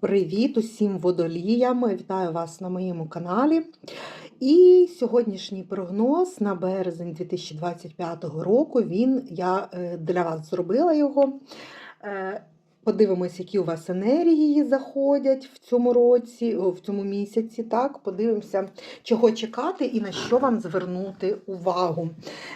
Привіт усім водоліям! Вітаю вас на моєму каналі. І сьогоднішній прогноз на березень 2025 року. Він я е, для вас зробила його. Е, Подивимось, які у вас енергії заходять в цьому році, в цьому місяці. Так, подивимося, чого чекати і на що вам звернути увагу.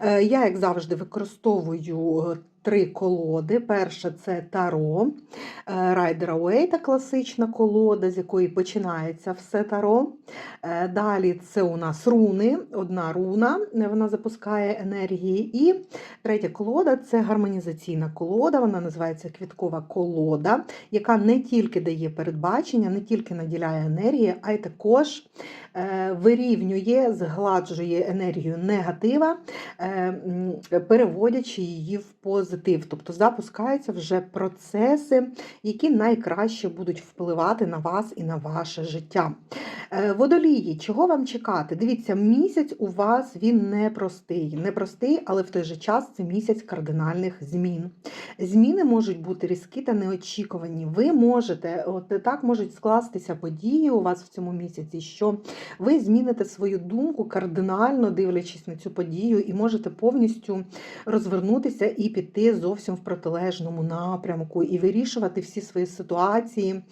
Е, Я, як завжди, використовую три колоди. Перша це Таро, Райдера Уейта, класична колода, з якої починається все таро. Е, Далі це у нас руни, одна руна, е, вона запускає енергії. І третя колода це гармонізаційна колода, вона називається квіткова колода, яка не тільки дає передбачення, не тільки наділяє енергії, а й також е, вирівнює, згладжує енергію негатива, е, переводячи її в позитив. Тобто запускаються вже процеси, які найкраще будуть впливати на вас і на ваше життя. Е, Водолії, чого вам чекати? Дивіться, місяць у вас він непростий. Непростий, але в той же час це місяць кардинальних змін. Зміни можуть бути різкі та неочікувані. Ви можете, от так можуть скластися події у вас в цьому місяці, що ви зміните свою думку кардинально дивлячись на цю подію, і можете повністю розвернутися і піти зовсім в протилежному напрямку, і вирішувати всі свої ситуації,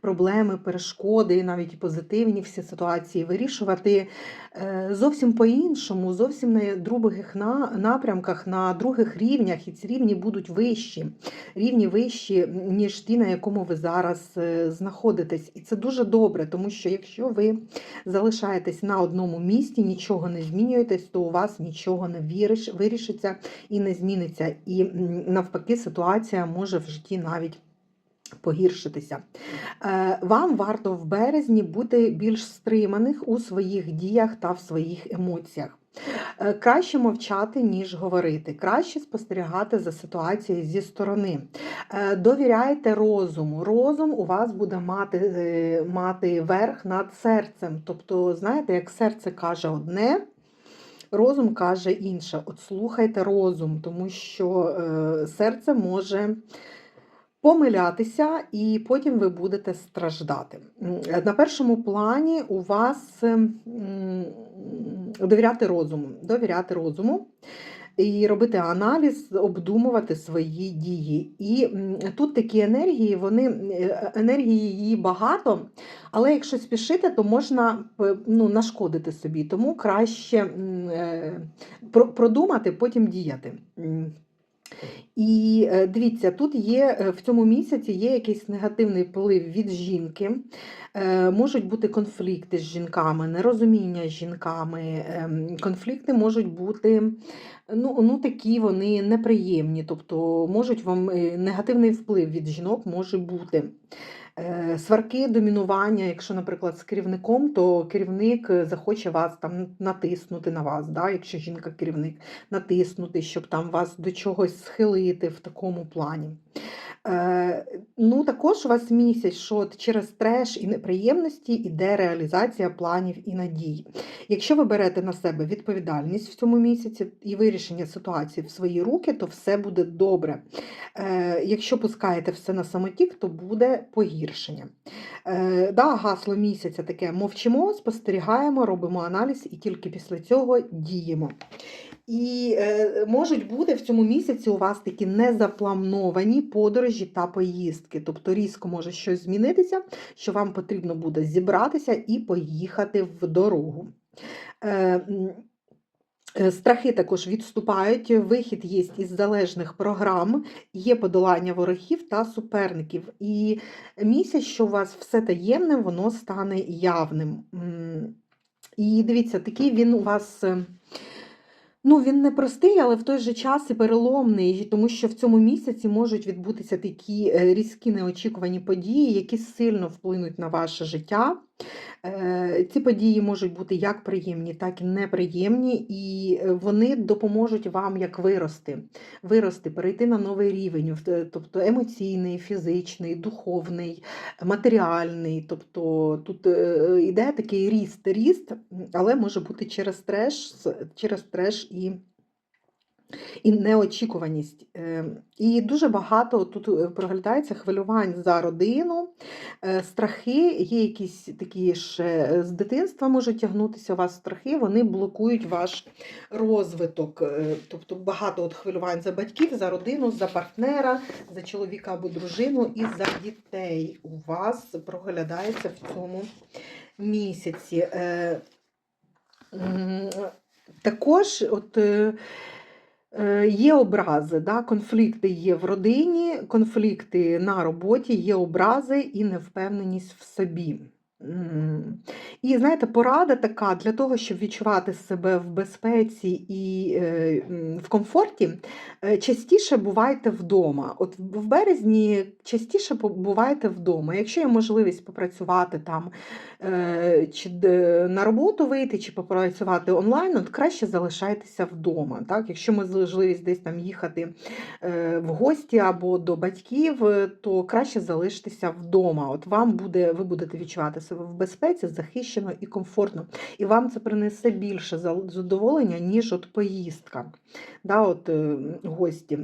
проблеми, перешкоди, навіть позитивні всі ситуації, вирішувати е, зовсім по-іншому, зовсім на других на- напрямках, на других рівнях, і ці рівні будуть вищі, рівні вищі, ніж ті, на якому ви зараз е, знаходитесь. І це дуже добре, тому що якщо ви залишаєтесь на одному місці, нічого не змінюєтесь, то у вас нічого не вирішиться і не зміниться. І навпаки, ситуація може в житті навіть погіршитися. Е, Вам варто в березні бути більш стриманих у своїх діях та в своїх емоціях. Е, Краще мовчати, ніж говорити, краще спостерігати за ситуацією зі сторони. Е, Довіряйте розуму. Розум у вас буде мати, е, мати верх над серцем. Тобто, знаєте, як серце каже одне, розум каже інше. От слухайте розум, тому що серце може помилятися, і потім ви будете страждати. На першому плані у вас довіряти розуму, довіряти розуму. І робити аналіз, обдумувати свої дії. І тут такі енергії, вони е, енергії її багато, але якщо спішити, то можна ну, нашкодити собі. Тому краще е, продумати, потім діяти. І е, дивіться, тут є е, в цьому місяці є якийсь негативний вплив від жінки. Е, Можуть бути конфлікти з жінками, нерозуміння з жінками. ем, Конфлікти можуть бути ну, ну такі вони неприємні, тобто можуть вам негативний вплив від жінок може бути. Е, Сварки, домінування, якщо, наприклад, з керівником, то керівник е, захоче вас там натиснути на вас, да, якщо жінка керівник, натиснути, щоб там вас до чогось схилити в такому плані. Е, ну, також у вас місяць, що через треш і неприємності іде реалізація планів і надій. Якщо ви берете на себе відповідальність в цьому місяці і вирішення ситуації в свої руки, то все буде добре. Е, якщо пускаєте все на самотік, то буде погіршення. Е, да, гасло місяця таке мовчимо, спостерігаємо, робимо аналіз і тільки після цього діємо. І е, можуть бути в цьому місяці у вас такі незаплановані подорожі та поїздки. Тобто різко може щось змінитися, що вам потрібно буде зібратися і поїхати в дорогу. Е, е, Страхи також відступають, вихід є із залежних програм, є подолання ворогів та суперників. І місяць, що у вас все таємне, воно стане явним. І дивіться, такий він у вас. е, Ну, він не простий, але в той же час і переломний, тому що в цьому місяці можуть відбутися такі різкі неочікувані події, які сильно вплинуть на ваше життя. Е, Ці події можуть бути як приємні, так і неприємні, і е, вони допоможуть вам як вирости, вирости, перейти на новий рівень, е, тобто емоційний, фізичний, духовний, матеріальний. Тобто тут е, йде такий ріст, ріст, але може бути через треш, через треш і і неочікуваність. Е, І дуже багато тут е, проглядається хвилювань за родину, е, страхи, є якісь такі ж е, з дитинства можуть тягнутися у вас страхи, вони блокують ваш розвиток. Тобто багато от хвилювань за батьків, за родину, за партнера, за чоловіка або дружину і за дітей у вас проглядається в цьому місяці. Також от. Е, Є образи, да? конфлікти є в родині, конфлікти на роботі, є образи і невпевненість в собі. І знаєте, порада така для того, щоб відчувати себе в безпеці і е, в комфорті, е, частіше бувайте вдома. От в березні частіше бувайте вдома. Якщо є можливість попрацювати там чи на роботу вийти, чи попрацювати онлайн, от краще залишайтеся вдома. Так? Якщо можливість десь там їхати е, в гості або до батьків, е, то краще залишитися вдома. От вам буде, ви будете відчувати себе в безпеці, захищено і комфортно. І вам це принесе більше задоволення, ніж от поїздка. Да, от, е, гості.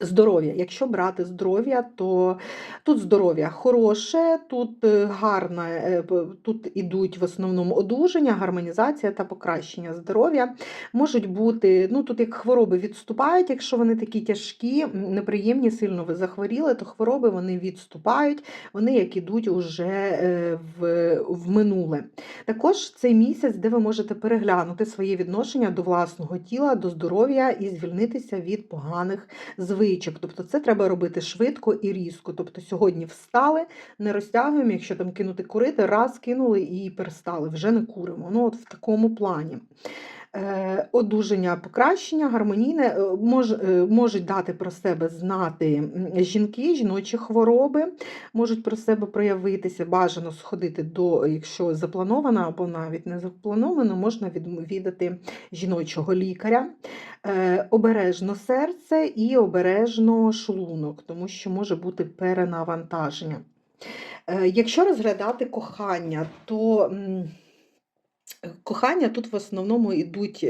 Здоров'я. Якщо брати здоров'я, то тут здоров'я хороше, тут е, гарне, тут ідуть в основному одужання, гармонізація та покращення здоров'я. Можуть бути, ну тут як хвороби відступають, якщо вони такі тяжкі, неприємні, сильно ви захворіли, то хвороби вони відступають, вони як ідуть уже е, в, в минуле. Також цей місяць, де ви можете переглянути своє відношення до власного тіла, до здоров'я і звільнитися від поганих звичок. Тобто це треба робити швидко і різко. Тобто сьогодні встали, не розтягуємо, якщо там кинути курити, раз кинули і перестали, вже не куримо. Ну, от в такому плані. Е, Одужання, покращення, гармонійне е, мож, е, можуть дати про себе знати жінки, жіночі хвороби можуть про себе проявитися. Бажано сходити до, якщо заплановано або навіть не заплановано, можна відвідати жіночого лікаря. Е, Обережно серце і обережно шлунок, тому що може бути перенавантаження. Е, Якщо розглядати кохання, то кохання тут в основному йдуть.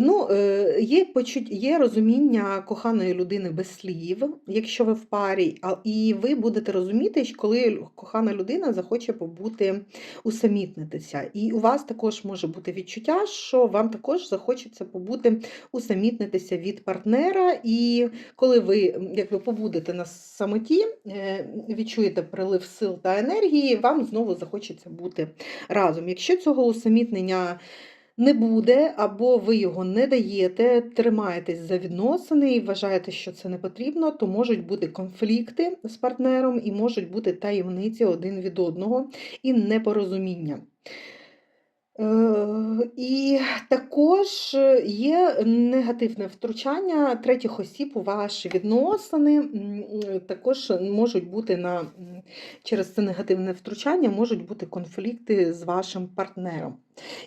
Ну, е, є є розуміння коханої людини без слів, якщо ви в парі, і ви будете розуміти, коли кохана людина захоче побути, усамітнитися. І у вас також може бути відчуття, що вам також захочеться побути, усамітнитися від партнера. І коли ви м, якби побудете на самоті, е, відчуєте прилив сил та енергії, вам знову захочеться бути разом. Якщо цього усамітнення не буде, або ви його не даєте, тримаєтесь за відносини і вважаєте, що це не потрібно, то можуть бути конфлікти з партнером і можуть бути таємниці один від одного і непорозуміння. Е, І також є негативне втручання третіх осіб у ваші відносини. Також можуть бути на через це негативне втручання можуть бути конфлікти з вашим партнером.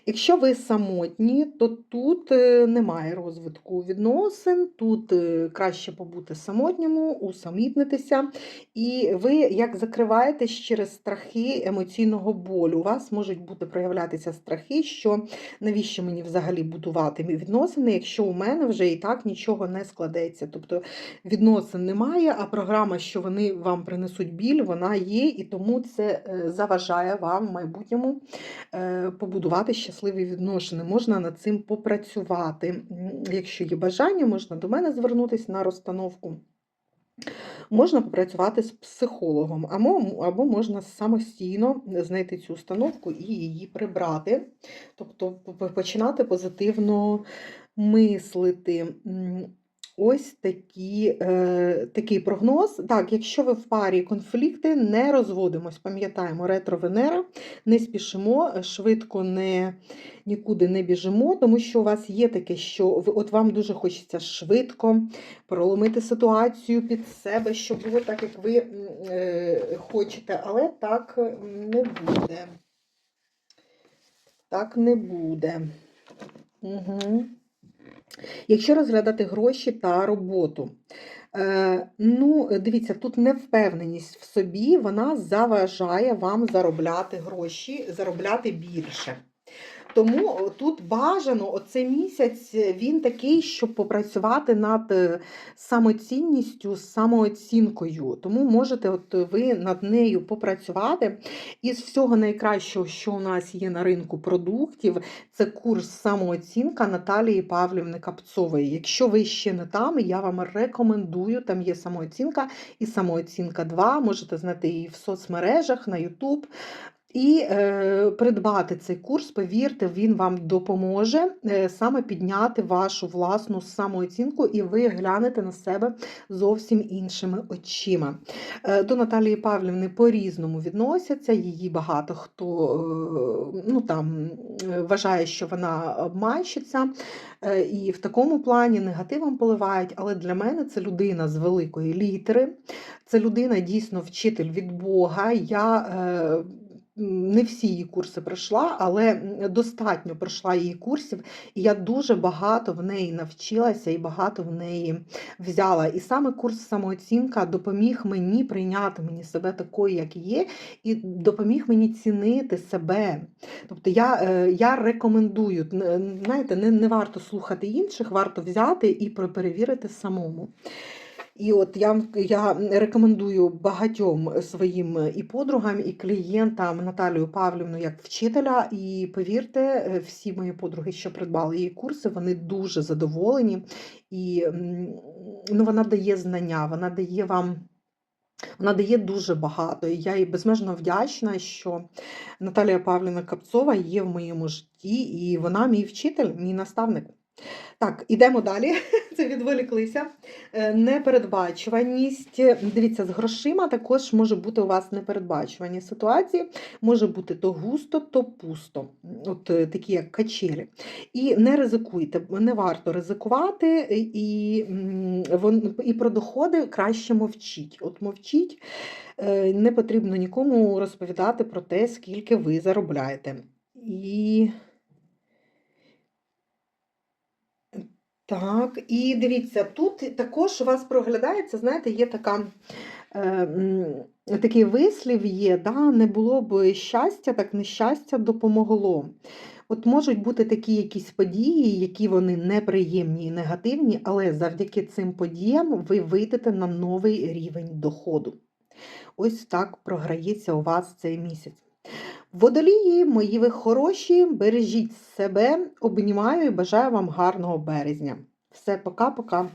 Якщо ви самотні, то тут е, немає розвитку відносин, тут е, краще побути самотньому, усамітнитися. І ви як закриваєтесь через страхи емоційного болю. У вас можуть бути проявлятися страхи, що навіщо мені взагалі будувати відносини, якщо у мене вже і так нічого не складеться. Тобто відносин немає, а програма, що вони вам принесуть біль, вона є, і тому це е, заважає вам в майбутньому е, побудувати щасливі відносини. Можна над цим попрацювати. Якщо є бажання, можна до мене звернутися на розстановку. Можна попрацювати з психологом, або, або можна самостійно знайти цю установку і її прибрати, тобто починати позитивно мислити. Ось такі, е, такий прогноз. Так, якщо ви в парі конфлікти, не розводимось. Пам'ятаємо, ретро-Венера, не спішимо, швидко не, нікуди не біжимо, тому що у вас є таке, що ви, от вам дуже хочеться швидко проломити ситуацію під себе, щоб було так, як ви е, хочете, але так не буде. Так не буде. Угу. Якщо розглядати гроші та роботу, е, ну, дивіться, тут невпевненість в собі, вона заважає вам заробляти гроші, заробляти більше. Тому тут бажано оцей місяць він такий, щоб попрацювати над е, самоцінністю, самооцінкою. Тому можете от ви над нею попрацювати. Із всього найкращого, що у нас є на ринку продуктів, це курс самооцінка Наталії Павлівни Капцової. Якщо ви ще не там, я вам рекомендую, там є самооцінка і самооцінка 2. Можете знайти її в соцмережах на YouTube. І е, придбати цей курс, повірте, він вам допоможе е, саме підняти вашу власну самооцінку, і ви глянете на себе зовсім іншими очима. Е, до Наталії Павлівни по-різному відносяться. Її багато хто е, ну, там, е, вважає, що вона обманщиця, е, і в такому плані негативом поливають. Але для мене це людина з великої літери, це людина дійсно вчитель від Бога. Я е, не всі її курси пройшла, але достатньо пройшла її курсів, і я дуже багато в неї навчилася і багато в неї взяла. І саме курс самооцінка допоміг мені прийняти мені себе такою, як є, і допоміг мені цінити себе. Тобто я, е, я рекомендую, знаєте, не, не варто слухати інших, варто взяти і перевірити самому. І от я, я рекомендую багатьом своїм і подругам, і клієнтам Наталію Павлівну як вчителя. І повірте, е, всі мої подруги, що придбали її курси, вони дуже задоволені. І ну, вона дає знання, вона дає вам. Вона дає дуже багато, і я їй безмежно вдячна, що Наталія Павлівна Капцова є в моєму житті, і вона мій вчитель, мій наставник. Так, ідемо далі. Це відволіклися. Е, Непередбачуваність. Дивіться, з грошима також може бути у вас непередбачувані ситуації. Може бути то густо, то пусто. От е, такі як качелі. І не ризикуйте, не варто ризикувати, і, і про доходи краще мовчіть. От мовчіть, е, не потрібно нікому розповідати про те, скільки ви заробляєте. І Так, і дивіться, тут також у вас проглядається, знаєте, є така, е, такий вислів є, да, не було б щастя, так нещастя допомогло. От можуть бути такі якісь події, які вони неприємні і негативні, але завдяки цим подіям ви вийдете на новий рівень доходу. Ось так програється у вас цей місяць. Водолії, мої ви хороші, бережіть себе, обнімаю і бажаю вам гарного березня. Все, пока-пока.